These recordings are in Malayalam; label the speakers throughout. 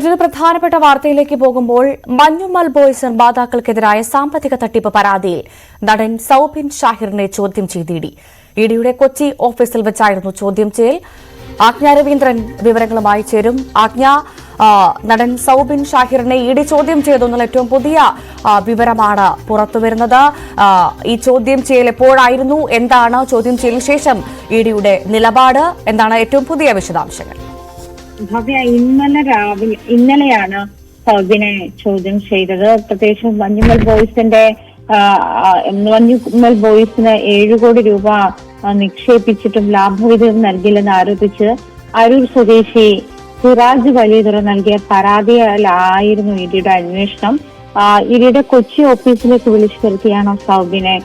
Speaker 1: മറ്റൊരു പ്രധാനപ്പെട്ട വാർത്തയിലേക്ക് പോകുമ്പോൾ മഞ്ഞുമൽ ബോയ്സ് നിർമ്മാതാക്കൾക്കെതിരായ സാമ്പത്തിക തട്ടിപ്പ് പരാതിയിൽ നടൻ സൌബിൻ ഷാഹിറിനെ ചോദ്യം ചെയ്തിടി. ഇഡി ഇഡിയുടെ കൊച്ചി ഓഫീസിൽ വെച്ചായിരുന്നു ചോദ്യം ചെയ്യൽ. ആജ്ഞ രവീന്ദ്രൻ വിവരങ്ങളുമായി ചേരും. ആജ്ഞ നടൻ സൌബിൻ ഷാഹിറിനെ ഇഡി ചോദ്യം ചെയ്തു എന്നുള്ള ഏറ്റവും പുതിയ വിവരമാണ് പുറത്തുവരുന്നത്. ഈ ചോദ്യം ചെയ്യൽ എപ്പോഴായിരുന്നു? എന്താണ് ചോദ്യം ചെയ്യലിന് ശേഷം ഇഡിയുടെ നിലപാട്? എന്താണ് ഏറ്റവും പുതിയ വിശദാംശങ്ങൾ?
Speaker 2: ഭവ്യ ഇന്നലെ രാവിലെ ഇന്നലെയാണ് സൗബിനെ ചോദ്യം ചെയ്തത്. പ്രത്യേകിച്ചും മഞ്ഞുമൽ ബോയ്സിന്റെ മഞ്ഞുമൽ ബോയ്സിന് ഏഴു കോടി രൂപ നിക്ഷേപിച്ചിട്ടും ലാഭവിഹിതം നൽകില്ലെന്ന് ആരോപിച്ച് അരൂർ സ്വദേശി സിറാജ് വലിയതുറ നൽകിയ പരാതിയിലായിരുന്നു ഇഡിയുടെ അന്വേഷണം. ഇരിയുടെ കൊച്ചി ഓഫീസിലേക്ക് വിളിച്ചു വരുത്തിയാണ് സൗബിനെ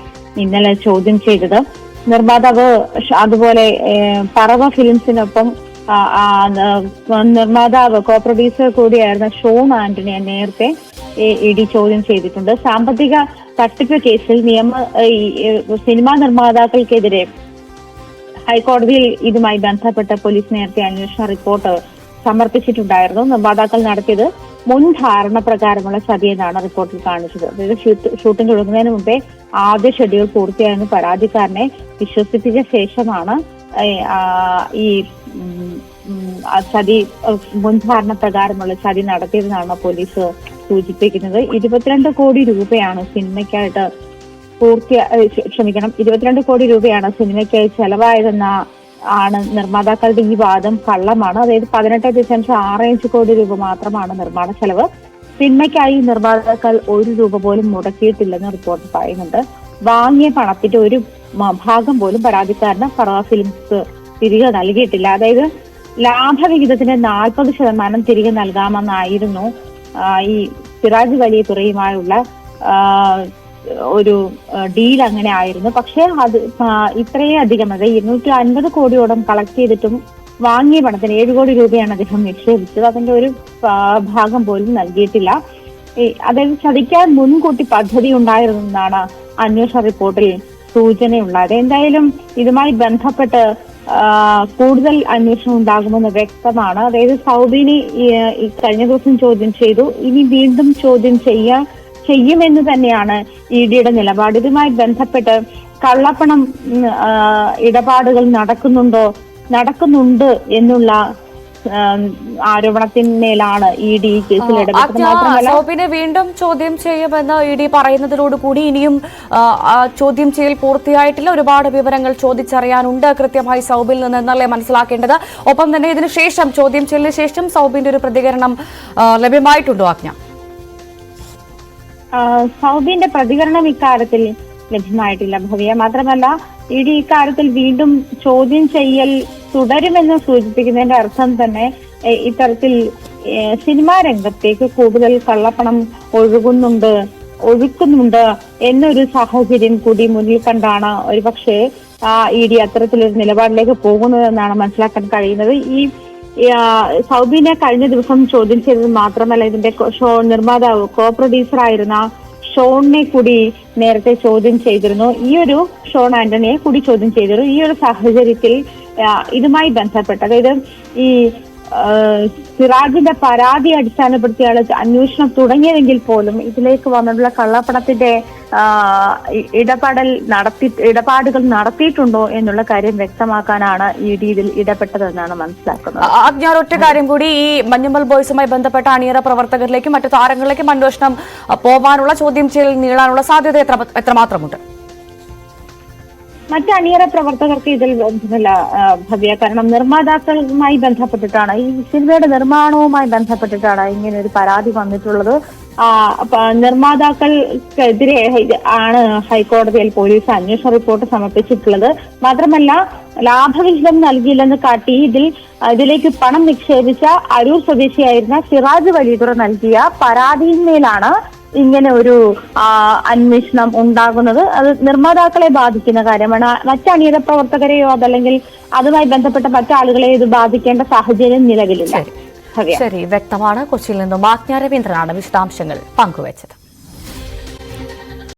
Speaker 2: ഇന്നലെ ചോദ്യം ചെയ്തത്. നിർമ്മാതാവ് അതുപോലെ പറവ ഫിലിംസിനൊപ്പം നിർമ്മാതാവ് കോ പ്രൊഡ്യൂസർ കൂടിയായിരുന്ന ഷോൺ ആന്റണിയെ നേരത്തെ ഇ- ഡി ചോദ്യം ചെയ്തിട്ടുണ്ട്. സാമ്പത്തിക തട്ടിപ്പ് കേസിൽ നിയമ സിനിമാ നിർമ്മാതാക്കൾക്കെതിരെ ഹൈക്കോടതിയിൽ ഇതുമായി ബന്ധപ്പെട്ട പോലീസ് നേരത്തെ അന്വേഷണ റിപ്പോർട്ട് സമർപ്പിച്ചിട്ടുണ്ടായിരുന്നു. നിർമ്മാതാക്കൾ നടത്തിയത് മുൻ ധാരണ പ്രകാരമുള്ള ചതി എന്നാണ് റിപ്പോർട്ടിൽ കാണിച്ചത്. അതായത് ഷൂട്ട് ഷൂട്ടിംഗ് തുടങ്ങുന്നതിന് മുമ്പേ ആദ്യ ഷെഡ്യൂൾ പൂർത്തിയായെന്ന് പരാതിക്കാരനെ വിശ്വസിപ്പിച്ച ശേഷമാണ് ഈ സതി മുൻധാരണ പ്രകാരമുള്ള ചതി നടത്തിയതെന്നാണ് പോലീസ് സൂചിപ്പിക്കുന്നത്? ഇരുപത്തിരണ്ട് കോടി രൂപയാണ് സിനിമയ്ക്കായിട്ട് പൂർത്തി ഏഹ് ക്ഷ- ക്ഷമിക്കണം. ഇരുപത്തിരണ്ട് കോടി രൂപയാണ് സിനിമയ്ക്കായി ചെലവായതെന്ന ആണ് നിർമ്മാതാക്കളുടെ ഈ വാദം കള്ളമാണ്. അതായത് പതിനെട്ട് ദശാംശം ആറ് അഞ്ച് കോടി രൂപ മാത്രമാണ് നിർമ്മാണ ചെലവ്. സിനിമയ്ക്കായി നിർമ്മാതാക്കൾ ഒരു രൂപ പോലും മുടക്കിയിട്ടില്ലെന്ന് റിപ്പോർട്ട് പറയുന്നുണ്ട്. വാങ്ങിയ പണത്തിന്റെ ഒരു ഭാഗം പോലും പരാതിക്കാരന് ഫറാ ഫിലിംസ് തിരികെ നൽകിയിട്ടില്ല. അതായത് ലാഭവിഹിതത്തിന്റെ നാൽപ്പത് ശതമാനം തിരികെ നൽകാമെന്നായിരുന്നു ഈ സിറാജ് വലിയ തുറയുമായുള്ള ഒരു ഡീൽ അങ്ങനെ ആയിരുന്നു. പക്ഷേ അത് ഇത്രയേ ഇത്രയും അധികം. അതായത് ഇരുന്നൂറ്റി അൻപത് കോടിയോളം കളക്ട് ചെയ്തിട്ടും വാങ്ങിയ പണത്തിന് ഏഴ് കോടി രൂപയാണ് അദ്ദേഹം നിക്ഷേപിച്ചത്. അതിന്റെ ഒരു ഭാഗം പോലും നൽകിയിട്ടില്ല. അതായത് ചതിക്കാൻ മുൻകൂട്ടി പദ്ധതി ഉണ്ടായിരുന്നെന്നാണ് അന്വേഷണ റിപ്പോർട്ടിൽ സൂചനയുള്ളത് എന്തായാലും ഇതുമായി ബന്ധപ്പെട്ട് കൂടുതൽ അന്വേഷണം ഉണ്ടാകുമെന്ന് വ്യക്തമാണ്. അതായത് സൗബിനെ കഴിഞ്ഞ ദിവസം ചോദ്യം ചെയ്തു. ഇനി വീണ്ടും ചോദ്യം ചെയ്യാൻ ചെയ്യുമെന്ന് തന്നെയാണ് ഇ ഡിയുടെ നിലപാട്. ഇതുമായി ബന്ധപ്പെട്ട് കള്ളപ്പണം ഇടപാടുകൾ നടക്കുന്നുണ്ടോ നടക്കുന്നുണ്ട് എന്നുള്ള ആരോപണത്തിന്മേലാണ് ഇ ഡി ഈ കേസിൽ ഇടപെട്ടത്.
Speaker 1: വീണ്ടും ചോദ്യം ചെയ്യുമെന്ന് ഇ ഡി പറയുന്നതിനോട് കൂടി ഇനിയും ചോദ്യം ചെയ്യൽ പൂർത്തിയായിട്ടില്ല. ഒരുപാട് വിവരങ്ങൾ ചോദിച്ചറിയാനുണ്ട്. കൃത്യമായി സൗബിൽ നിന്ന് എന്നല്ലേ മനസ്സിലാക്കേണ്ടത്. ഒപ്പം തന്നെ ഇതിനുശേഷം ചോദ്യം ചെയ്യലിന് ശേഷം സൗബിന്റെ ഒരു പ്രതികരണം ലഭ്യമായിട്ടുണ്ടോ ആജ്ഞ?
Speaker 2: സൗബിന്റെ പ്രതികരണം ഇക്കാര്യത്തിൽ ലഭ്യമായിട്ടില്ല ഭവ്യ. മാത്രമല്ല ഇ ഇക്കാര്യത്തിൽ വീണ്ടും ചോദ്യം ചെയ്യൽ തുടരുമെന്ന് സൂചിപ്പിക്കുന്നതിന്റെ അർത്ഥം തന്നെ ഇത്തരത്തിൽ സിനിമാ രംഗത്തേക്ക് കൂടുതൽ കള്ളപ്പണം ഒഴുകുന്നുണ്ട് ഒഴുക്കുന്നുണ്ട് എന്നൊരു സാഹചര്യം കൂടി മുന്നിൽ കണ്ടാണ് ഒരുപക്ഷെ ഇ ഡി അത്തരത്തിലൊരു നിലപാടിലേക്ക് പോകുന്നതെന്നാണ് മനസ്സിലാക്കാൻ കഴിയുന്നത്. ഈ, സൗബിനെ കഴിഞ്ഞ ദിവസം ചോദ്യം ചെയ്തത് മാത്രമല്ല ഇതിന്റെ ഷോ നിർമ്മാതാവ് കോ പ്രൊഡ്യൂസർ ആയിരുന്ന ഷോണിനെ കൂടി നേരത്തെ ചോദ്യം ചെയ്തിരുന്നു. ഈ ഒരു ഷോൺ ആന്റണിയെ കൂടി ചോദ്യം ചെയ്തിരുന്നു. ഈ ഒരു സാഹചര്യത്തിൽ ഇതുമായി ബന്ധപ്പെട്ട് അതായത് ഈ സിറാജിന്റെ പരാതി അടിസ്ഥാനപ്പെടുത്തിയാണ് അന്വേഷണം തുടങ്ങിയതെങ്കിൽ പോലും ഇതിലേക്ക് വന്നിട്ടുള്ള കള്ളപ്പണത്തിന്റെ ഇടപെടൽ നടത്തി ഇടപാടുകൾ നടത്തിയിട്ടുണ്ടോ എന്നുള്ള കാര്യം വ്യക്തമാക്കാനാണ് ഇ ഡി ഇതിൽ ഇടപെട്ടതെന്നാണ് മനസ്സിലാക്കുന്നത്.
Speaker 1: ഞാൻ ഒറ്റ കാര്യം കൂടി. ഈ മഞ്ഞമ്മൽ ബോയ്സുമായി ബന്ധപ്പെട്ട അണിയറ പ്രവർത്തകരിലേക്കും മറ്റു താരങ്ങളിലേക്കും അന്വേഷണം പോവാനുള്ള ചോദ്യം ചെയ്യൽ നീളാനുള്ള സാധ്യത എത്ര എത്രമാത്രമുണ്ട്?
Speaker 2: മറ്റ് അണിയറ പ്രവർത്തകർക്ക് ഇതിൽ ബന്ധമില്ല ഭവ്യ. കാരണം നിർമ്മാതാക്കളുമായി ബന്ധപ്പെട്ടിട്ടാണ്. ഈ സിനിമയുടെ നിർമ്മാണവുമായി ബന്ധപ്പെട്ടിട്ടാണ് ഇങ്ങനെ ഒരു പരാതി വന്നിട്ടുള്ളത്. നിർമ്മാതാക്കൾക്കെതിരെ ആണ് ഹൈക്കോടതിയിൽ പോലീസ് അന്വേഷണ റിപ്പോർട്ട് സമർപ്പിച്ചിട്ടുള്ളത്. മാത്രമല്ല ലാഭവിഹിതം നൽകിയില്ലെന്ന് കാട്ടി ഇതിൽ ഇതിലേക്ക് പണം നിക്ഷേപിച്ച അരൂർ സ്വദേശിയായിരുന്ന സിറാജ് വലിയതുറ നൽകിയ പരാതിയിന്മേലാണ് ഇങ്ങനെ ഒരു അന്വേഷണം ഉണ്ടാകുന്നത്. അത് നിർമ്മാതാക്കളെ ബാധിക്കുന്ന കാര്യമാണ്. മറ്റ് അണിയറ പ്രവർത്തകരെയോ അതല്ലെങ്കിൽ അതുമായി ബന്ധപ്പെട്ട മറ്റാളുകളെയോ ഇത് ബാധിക്കേണ്ട സാഹചര്യം നിലവിലില്ല.
Speaker 1: ശരി വ്യക്തമാണ്. കൊച്ചിയിൽ നിന്നും ആജ്ഞ രവീന്ദ്രനാണ് വിശദാംശങ്ങൾ പങ്കുവച്ചത്.